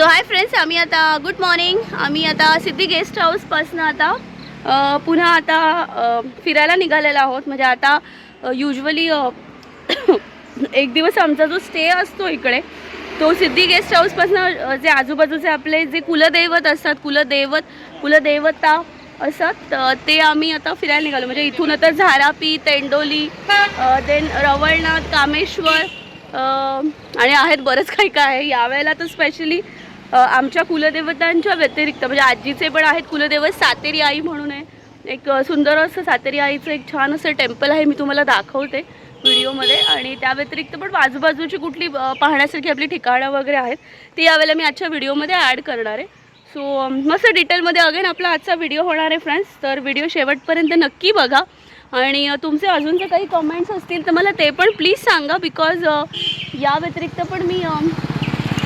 So hi friends आम्ही आता good morning आम्ही आता सिद्धी गेस्ट हाऊसपासनं आता पुन्हा आता फिरायला निघालेलो आहोत. म्हणजे आता युजली एक दिवस आमचा जो स्टे असतो इकडे तो सिद्धी गेस्ट हाऊसपासनं जे आजूबाजूचे आपले जे कुलदैवत असतात कुलदैवत कुलदैवता असतात ते आम्ही आता फिरायला निघालो. म्हणजे इथून आता झारापी तेंडोली देन रवळनाथ कामेश्वर आणि आहेत बरंच काही काय आहे यावेळेला तर स्पेशली आमच्या कुलदेवतांच्या व्यतिरिक्त म्हणजे आजीचे पण आहेत कुलदेवत सातेरी आई म्हणून आहे. एक सुंदर असं सातेरी आईचं एक छान असं टेम्पल आहे मी तुम्हाला दाखवते व्हिडिओमध्ये. आणि त्या व्यतिरिक्त पण आजूबाजूची कुठली पाहण्यासारखी आपली ठिकाणं वगैरे आहेत ती यावेळेला मी आजच्या व्हिडिओमध्ये ॲड करणार आहे. सो मस्त डिटेलमध्ये अगेन आपला आजचा व्हिडिओ होणार आहे फ्रेंड्स. तर व्हिडिओ शेवटपर्यंत नक्की बघा. आणि तुमचे अजून जर काही कमेंट्स असतील तर मला ते पण प्लीज सांगा बिकॉज या व्यतिरिक्त पण मी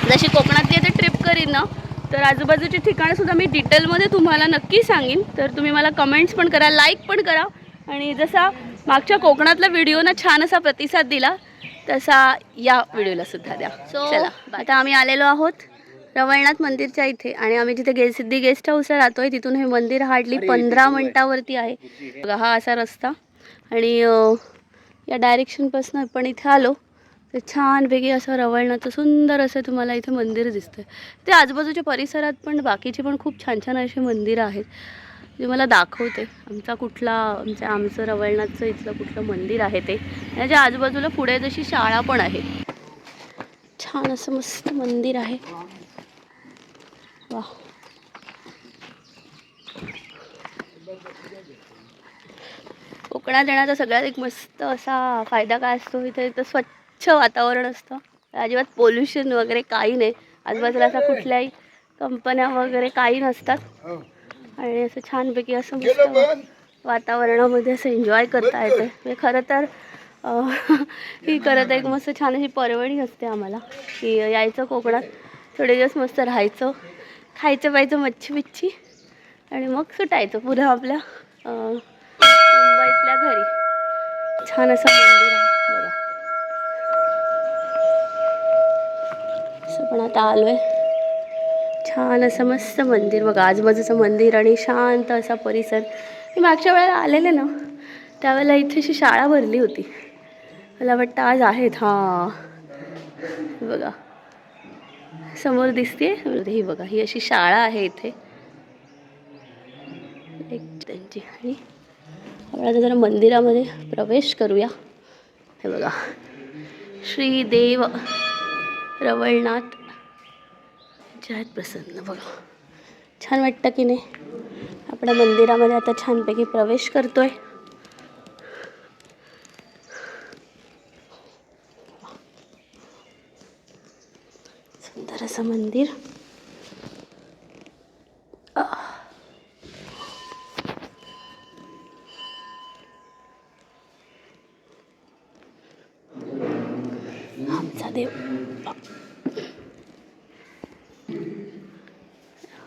जशी कोकणातली आहे करीन ना तर आजूबाजूची ठिकाणंसुद्धा मी डिटेलमध्ये तुम्हाला नक्की सांगेन. तर तुम्ही मला कमेंट्स पण करा लाईक पण करा. आणि जसा मागच्या कोकणातल्या व्हिडिओना छान असा प्रतिसाद दिला तसा या व्हिडिओला सुद्धा द्या. सो चला आता आम्ही आलेलो आहोत रवळनाथ मंदिरच्या इथे आणि आम्ही जिथे गे सिद्धी गेस्ट हाऊसला राहतोय तिथून हे मंदिर हार्डली पंधरा मिनटावरती आहे. बघा हा असा रस्ता. आणि या डायरेक्शनपासून आपण इथे आलो. तर छानपैकी असं रवळणाचं सुंदर असं तुम्हाला इथे मंदिर दिसतं ते आजूबाजूच्या परिसरात पण बाकीचे पण खूप छान छान असे मंदिरं आहेत. जे मला दाखवते. आमचा कुठला आमच्या आमचं रवळनाथचं इथलं कुठलं मंदिर आहे ते. त्याच्या आजूबाजूला पुढे जशी शाळा पण आहे. छान असं मस्त मंदिर आहे. वा कोकणात येण्याचा सगळ्यात एक मस्त असा फायदा काय असतो? इथे इथं स्वच्छ वातावरण असतं. अजिबात पोल्युशन वगैरे काही नाही. आजूबाजूला असा कुठल्याही कंपन्या वगैरे काही नसतात. आणि असं छानपैकी असं मस्त वातावरणामध्ये असं एन्जॉय करता येते म्हणजे खरं तर ही करत एक मस्त छान अशी पर्वणी असते आम्हाला. की यायचं कोकणात थोडे दिवस मस्त राहायचं. खायचं प्यायचं मच्छी बिच्छी. आणि मग सुटायचं पुन्हा आपल्या मुंबईतल्या घरी. छान असं मंदिर आहे. पण आता आलो आहे छान असं मस्त मंदिर बघा. आजूबाजूचं मंदिर आणि शांत असा परिसर. मी मागच्या वेळेला आलेले ना त्यावेळेला इथे अशी शाळा भरली होती. मला वाटतं आज आहेत. हां. बघा. समोर दिसते म्हणजे ही बघा ही अशी शाळा आहे इथे. एक त्यांची. आणि आपण आता जरा मंदिरामध्ये प्रवेश करूया. हे बघा. श्री देव रवळनाथ जयत प्रसन्न बघा. छान वाटतं की नाही? आपल्या मंदिरामध्ये आता छानपैकी प्रवेश करतोय. सुंदर असं मंदिर आमचा देव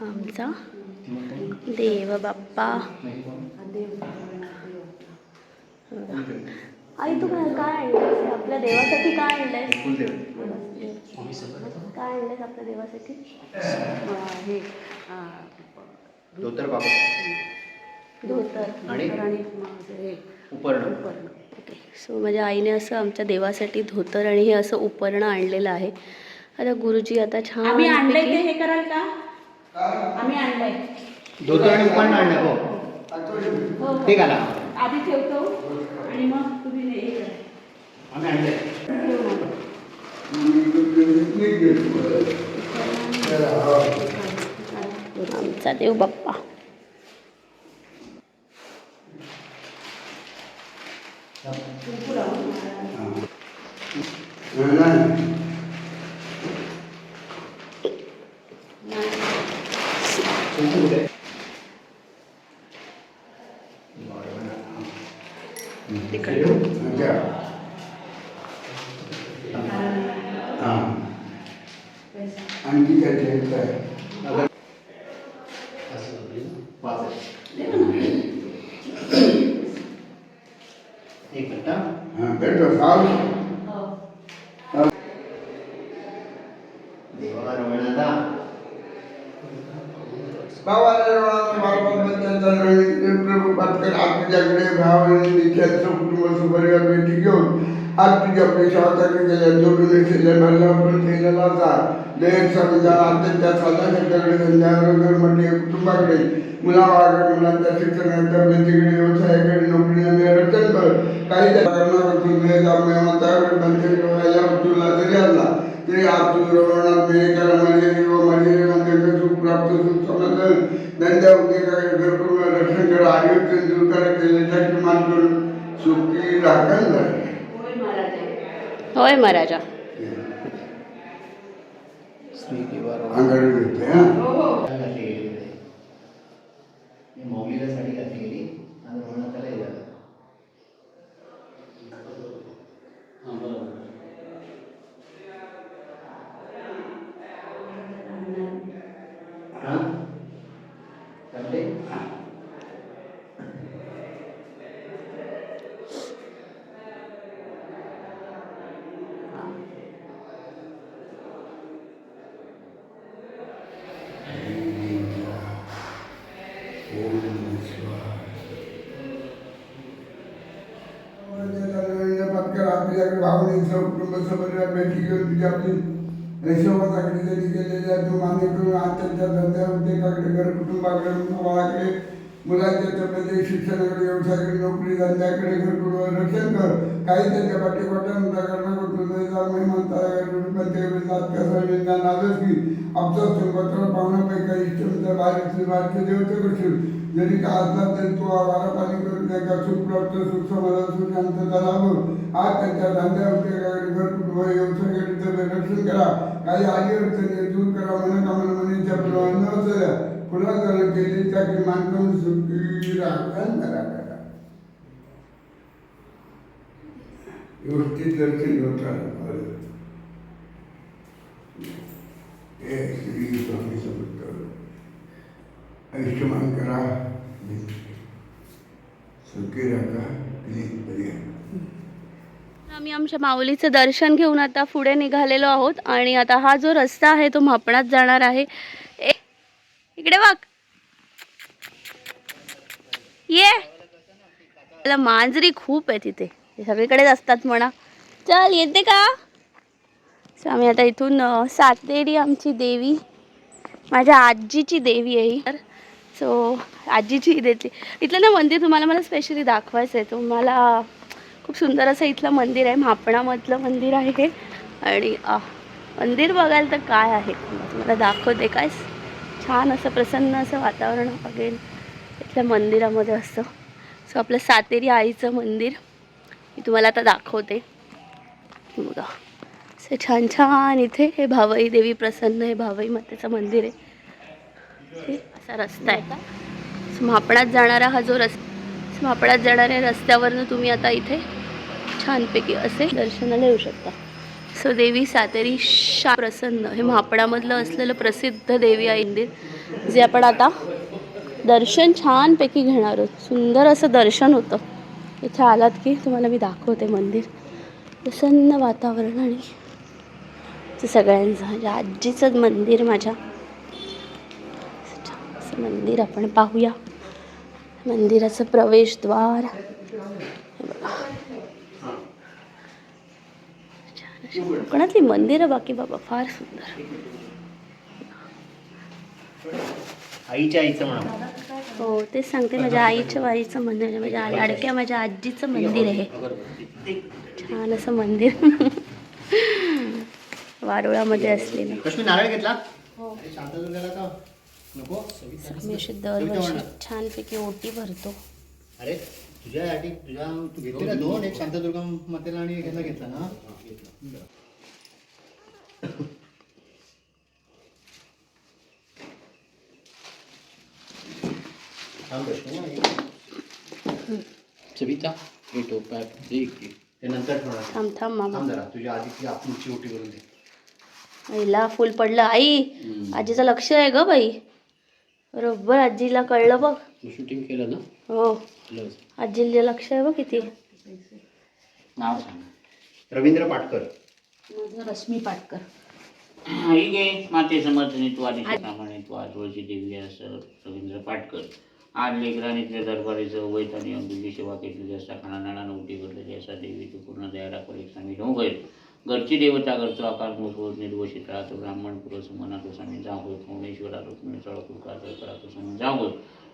आमचा देव बाप्पा आई तू काय काय आणलंयस आपल्या देवासाठी काय आणलंयस काय आणलंयस आपल्या देवासाठी हे धोतर बाबा धोतर आणि हे उपर्ण. ओके सो माझ्या आईने असं आमच्या देवासाठी धोतर आणि हे असं उपरणं आणलेलं आहे. आता गुरुजी आता छान आम्ही आणलंय ते हे कराल का? आम्ही आणलंय. धोतर आणि उपर्ण आणलं हो. ते घाला आधी ठेवतो आणि मग तुम्ही हे करा. आम्ही आणले. आमचा देव बाप्पा. आणखी काय అంగీకరించ भावाला त्यांचा प्रभू पाटकर आज तुझ्याकडे भावाने त्यांचं कुटुंब सुपरिवार भेटी घेऊन आज तुझ्या गेल्या जोडून समजा साधा संध्यावर म्हणजे कुटुंबाकडे मुलांच्या शिक्षणाच्या व्यवसायाकडे नोकरी कर काही करण्यापासून वेळ माताकडे पंचवीस तुला जरी आला तरी आज तू रवणात सुख प्राप्त सुख समजल धंद्या उद्योगाकडे घरकुल रक्षण कर आरोग्य दूर करा केल्याच्या किमान करून सुखी राखण झाले होय महाराजा स्त्री किंवा अंगारे भेटते हा मौलीला साडी घातली गेली आणि म्हणून त्याला हे झालं हां बरोबर हां चालते पत्कर आपल्याकडे भावने कुटुंब सबरिवार बैठी घेऊन तुझ्या आपली यशोबाकडे जरी गेलेल्या तो मान्य करून आज त्यांच्या धंद्या उद्योगाकडे घर कुटुंबाकडे मुलाकडे मुलांच्या तब्येती शिक्षणाकडे व्यवसायाकडे नोकरी धंद्याकडे घर रक्षण कर. काही त्यांच्या पाठीपाठ्यानं करणार नावच की. आमचा संपत्र पाहुण्यापैकी इष्ट बाहेर भारतीय देवते करशील जरी का असला तरी तो आवारा पाणी करून त्यांना सुख प्राप्त सुख समाधान सुख शांतता लाभ आज त्यांच्या धंद्या उद्योगाकडे घर कुटुंब व्यवसायाकडे तब्येत रक्षण करा. काही आली अडचणी दूर करा मनोकामना मनीच्या प्रमाण न असल्या फुलांकरण केली त्याची मानकून सुखी राखण करा करा व्यवस्थित दर्शन होत श्री स्वामी समर्थ. आयुष्यमान करा सुखी राखा प्लीज बरी आम्ही आमच्या माऊलीचं दर्शन घेऊन आता पुढे निघालेलो आहोत आणि आता हा जो रस्ता आहे तो म्हापणात जाणार आहे. इकडे बघ. ये. मला मांजरी खूप आहे तिथे. सगळीकडेच असतात म्हणा. चल येते का? आम्ही आता इथून सातेरी आमची देवी माझ्या आजीची देवी आहे तर सो आजीची ही इथलं ना मंदिर तुम्हाला मला स्पेशली दाखवायचं आहे तुम्हाला खूप सुंदर असं इथलं मंदिर आहे. म्हापणामधलं मंदिर आहे. हे आणि मंदिर बघाल तर काय आहे? तुम्हाला दाखवते. काय छान असं प्रसन्न असं वातावरण बघेल इथल्या मंदिरामध्ये असतं सो आपलं सातेरी आईचं मंदिर. मी तुम्हाला आता दाखवते. बघा. असं छान छान इथे हे भावई देवी प्रसन्न हे भावई मातेचं मंदिर आहे. असा रस्ता आहे. स्मापडात जाणारा हा जो रस्ता स्मापडात जाणाऱ्या रस्त्यावरनं तुम्ही आता इथे छानपैकी असे दर्शनाला येऊ शकता. सो देवी सातेरी शा प्रसन्न हे म्हापडामधलं असलेलं प्रसिद्ध देवी आहे मंदिर जे आपण आता दर्शन छानपैकी घेणार आहोत. सुंदर असं दर्शन होतं. इथे आलात की तुम्हाला मी दाखवते मंदिर. प्रसन्न वातावरण आणि सगळ्यांचं माझ्या आजीचं मंदिर माझ्या मंदिर आपण पाहूया. मंदिराचं प्रवेशद्वार. हे कोकणातली मंदिरं बाकी बाबा फार सुंदर. आईच्या आईचं म्हणा हो तेच सांगते माझ्या आईच्या वाईचं मंदिर आहे माझ्या लाडक्या माझ्या आजीचं मंदिर आहे. हे. छान असं मंदिर. वारुळामध्ये असलेलं. नारळ घेतला? का नको? अशी दरवर्षी छानपैकी ओटी भरतो. अरे तुझ्यासाठी तुझ्या तू घेतले ना दोन एक शांतदुर्गा मातेला आणि ह्याला घेतला ना. सविता हे इकडे. ते नंतर ठेवणार. थांब थांब मामा. थांब जरा तुझ्या आधी तुझ्या आपूची ओटी करून दे. आईला फुल पडलं. आई आजीचं लक्ष आहे ग बाई. बरोबर आजीला कळलं बघ. शूटिंग केलं ना? हो. आजीला लक्ष आहे बघ किती. नाव सांग. रवींद्र पाटकर. माझं रश्मी पाटकर. ही घे माते समर्थने तू आधी प्रमाणे तू आजवळची देवी असं रवींद्र पाटकर. आज लेकराणीतल्या दरबारीचं वैत आणि अंबीची सेवा केलेली असता खाणानाला नव्हती घडलेली असा देवी तू पूर्ण दयाला परीक्षा ढोंग होईल घरची देवता घरचं आकार मोठवत निर्वशित राहतो ब्राह्मण पुरस मनातो स्वामी जाऊ होय रुक्मिणी चळकूर काजळ स्वामी जागो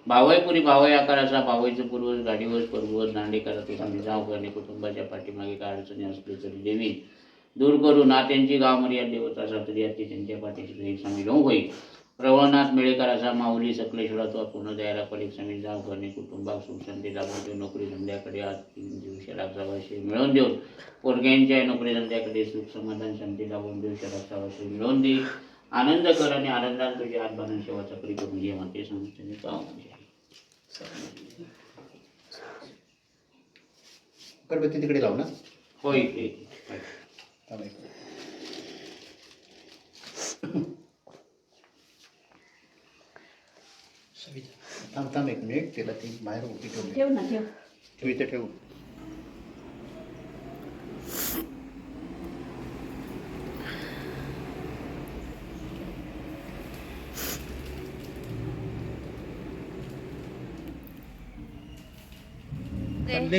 भावईपुरी भावयपुरी भावय आकाराचा भावयचं पूर्वज गाडीवर पर्वत दांडे करातो स्वामी जाऊ होय आणि कुटुंबाच्या पाठीमागे काय अडचणी असली तरी देवी. दूर करून गाव मर्याद देवता सातरी ती त्यांच्या पाठीशी एक स्वामी ढोंग होईल. प्रवळनाथ मेळेकराचा माऊली सकलेश्वरा तो पूर्ण दयाला परीक स्वामी जाऊ करणे कुटुंबात सुख शांती लाभून देऊ नोकरी धंद्याकडे आज तीन दिवशी लाभावाशी मिळवून देऊन पोरग्यांच्या नोकरी धंद्याकडे सुख समाधान शांती लाभून देऊ शराक्षावाशी मिळवून दे. आनंद कर आणि आनंदात तुझी हात बांधून सेवा चक्री करून घे म्हणते जाऊ म्हणजे अगरबत्ती तिकडे लाव ना. होय ते थांब एक मिनिट. थांब एक मिनिट तिला ती बाहेर उभी ठेवली ठेव ना ठेव. ठेव इथे ठेवू.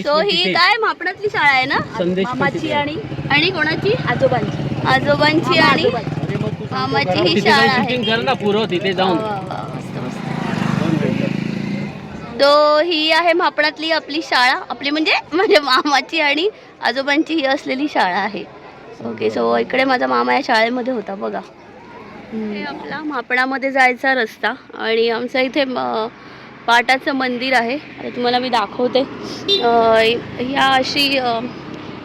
सो ही काय मापणातली शाळा आहे ना? मामाची आणि आणि कोणाची? आजोबांची. आजोबांची आणि मामाची ही शाळा आहे. कर ना पुरं तिथे जाऊन. तो ही आहे मापणातली आपली शाळा. आपली म्हणजे म्हणजे मामाची आणि आजोबांची ही असलेली शाळा आहे. ओके सो इकडे माझा मामा या शाळेमध्ये होता बघा. हे आपला मापणामध्ये जायचा रस्ता आणि आमचं इथे म- पाटाचं मंदिर आहे. तुम्हाला मी दाखवते. ह्या अशी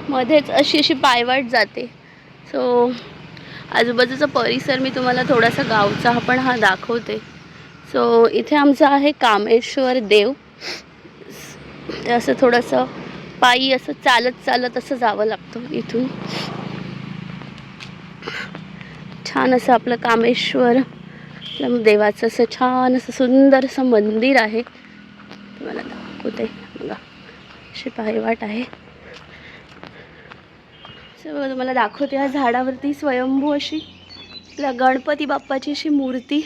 मध्येच अशी अशी पायवाट जाते. सो आजूबाजूचा परिसर मी तुम्हाला थोडासा गावचा पण हा दाखवते. सो इथे आमचं आहे कामेश्वर देव. ते असं थोडंसं पायी असं चालत चालत असं जावं लागतं इथून. छान असं आपलं कामेश्वर देवाचं असं छान असं सुंदर असं मंदिर आहे. तुम्हाला दाखवते बघा अशी पायवाट आहे. असं बघा तुम्हाला दाखवते या झाडावरती स्वयंभू अशी आपल्या गणपती बाप्पाची अशी मूर्ती.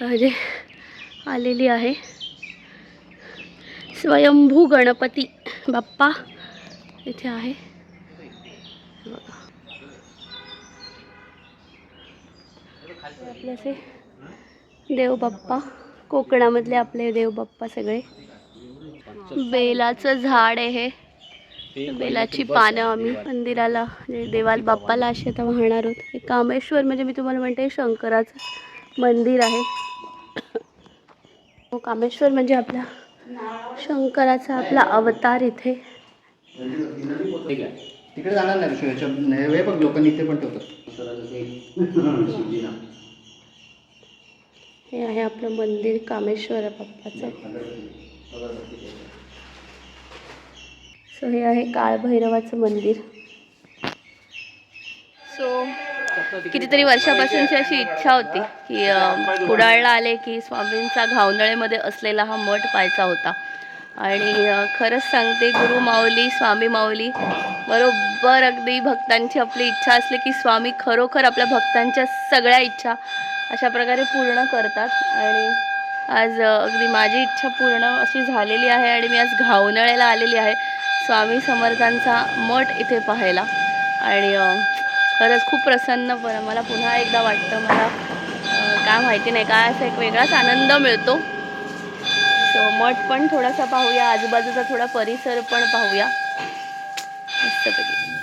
जे आलेली आहे. स्वयंभू गणपती बाप्पा इथे आहे. हे आपले असे देव बाप्पा कोकणामधले आपले देव बाप्पा सगळे. बेलाचं झाड आहे हे. बेलाची पानं आम्ही मंदिराला देवाल बाप्पाला असे आता वाहणार आहोत. कामेश्वर म्हणजे मी तुम्हाला म्हणते शंकराचं मंदिर आहे. कामेश्वर म्हणजे आपला शंकराचा आपला अवतार इथे. तिकडे जाणार नाही शिवाच्या हे बघ लोक इथे पण ठेवतात. हे आहे आपलं मंदिर कामेश्वर बाप्पाचं. सो हे आहे काळभैरवाचं मंदिर. सो कितीतरी वर्षापासूनची अशी इच्छा होती की कुडाळला आले की स्वामींचा घावनळेमध्ये असलेला हा मठ पाहायचा होता. आणि खरंच सांगते गुरु माऊली स्वामी माऊली बरोबर अगदी भक्तांची आपली इच्छा असली की स्वामी खरोखर आपल्या भक्तांच्या सगळ्या इच्छा अशा प्रकारे पूर्ण करतात. आणि आज अगदी माझी इच्छा पूर्ण अशी झालेली आहे आणि मी आज घावनळेला आलेली आहे स्वामी समर्थांचा मठ इथे पाहायला. आणि खरंच खूप प्रसन्न पण मला पुन्हा एकदा वाटतं मला काय माहिती नाही काय असा एक वेगळाच आनंद मिळतो. सो मठ पण थोडासा पाहूया आजूबाजूचा थोडा परिसर पण पाहूया. मस्तपैकी.